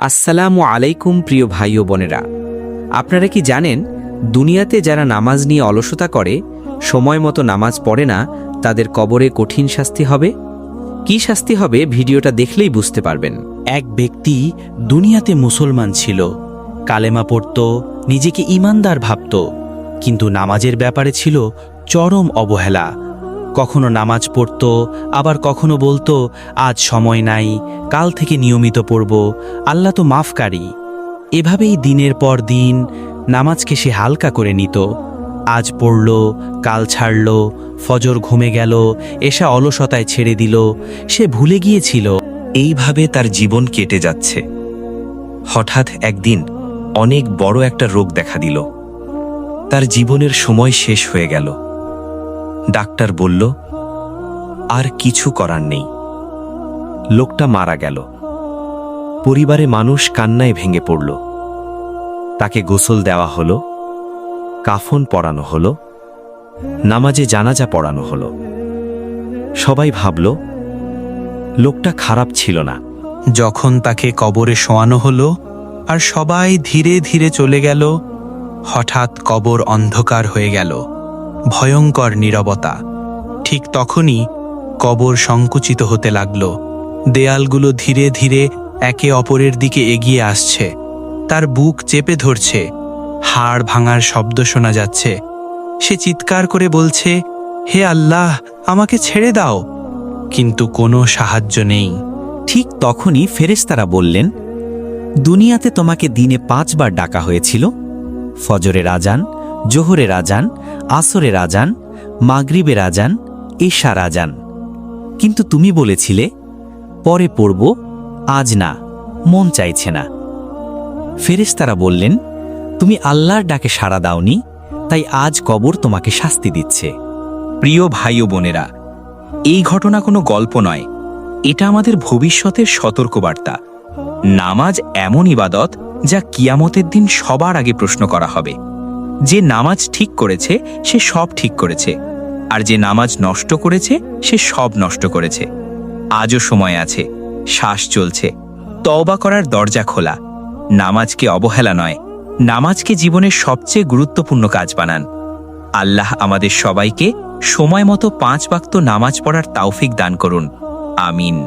আসসালামু আলাইকুম প্রিয় ভাই ও বোনেরা। আপনারা কি জানেন, দুনিয়াতে যারা নামাজ নিয়ে অলসতা করে, সময় মতো নামাজ পড়ে না, তাদের কবরে কঠিন শাস্তি হবে? কি শাস্তি হবে ভিডিওটা দেখলেই বুঝতে পারবেন। এক ব্যক্তি দুনিয়াতে মুসলমান ছিল, কালেমা পড়ত, নিজেকে ইমানদার ভাবত, কিন্তু নামাজের ব্যাপারে ছিল চরম অবহেলা কখনো নামাজ পড়ত, আবার কখনো বলতো, আজ সময় নাই, কাল থেকে নিয়মিত পড়ব, আল্লাহ তো মাফকারী। এভাবেই দিনের পর দিন নামাজকে সে হালকা করে নিত। আজ পড়ল, কাল ছাড়ল, ফজর ঘুমে গেল এসা অলসতায় ছেড়ে দিল, সে ভুলে গিয়েছিল। এইভাবে তার জীবন কেটে যাচ্ছে। হঠাৎ একদিন অনেক বড় একটা রোগ দেখা দিল। তার জীবনের সময় শেষ হয়ে গেল। ডাক্তার বলল, আর কিছু করার নেই। লোকটা মারা গেল। পরিবারে মানুষ কান্নায় ভেঙে পড়ল। তাকে গোসল দেওয়া হলো, কাফন পরানো হলো, নামাজে জানাজা পড়ানো হলো। সবাই ভাবল, লোকটা খারাপ ছিল না। যখন তাকে কবরে শোয়ানো হলো আর সবাই ধীরে ধীরে চলে গেল, হঠাৎ কবর অন্ধকার হয়ে গেল। ভয়ঙ্কর নীরবতা। ঠিক তখনই কবর সংকুচিত হতে লাগল। দেয়ালগুলো ধীরে ধীরে একে অপরের দিকে এগিয়ে আসছে। তার বুক চেপে ধরছে। হাড় ভাঙার শব্দ শোনা যাচ্ছে। সে চিৎকার করে বলছে, হে আল্লাহ, আমাকে ছেড়ে দাও। কিন্তু কোনো সাহায্য নেই। ঠিক তখনই ফেরেশতারা বললেন, দুনিয়াতে তোমাকে দিনে পাঁচবার ডাকা হয়েছিল। ফজরের আজান জোহরের আজান আসরের আজান মাগরিবের আজান এশার আজান কিন্তু তুমি বলেছিলে, পরে পড়ব, আজ না, মন চাইছে না। ফেরেশতারা বললেন, তুমি আল্লাহর ডাকে সাড়া দাওনি, তাই আজ কবর তোমাকে শাস্তি দিচ্ছে। প্রিয় ভাই ও বোনেরা, এই ঘটনা কোনো গল্প নয়, এটা আমাদের ভবিষ্যতের সতর্কবার্তা। নামাজ এমন ইবাদত, যা কিয়ামতের দিন সবার আগে প্রশ্ন করা হবে। যে নামাজ ঠিক করেছে, সে সব ঠিক করেছে। আর যে নামাজ নষ্ট করেছে, সে সব নষ্ট করেছে। আজও সময় আছে, শ্বাস চলছে। তওবা করার দরজা খোলা। নামাজকে অবহেলা নয়, নামাজকে জীবনের সবচেয়ে গুরুত্বপূর্ণ কাজ বানান। আল্লাহ আমাদের সবাইকে সময় মতো পাঁচ বাক্ত নামাজ পড়ার তাওফিক দান করুন। আমিন।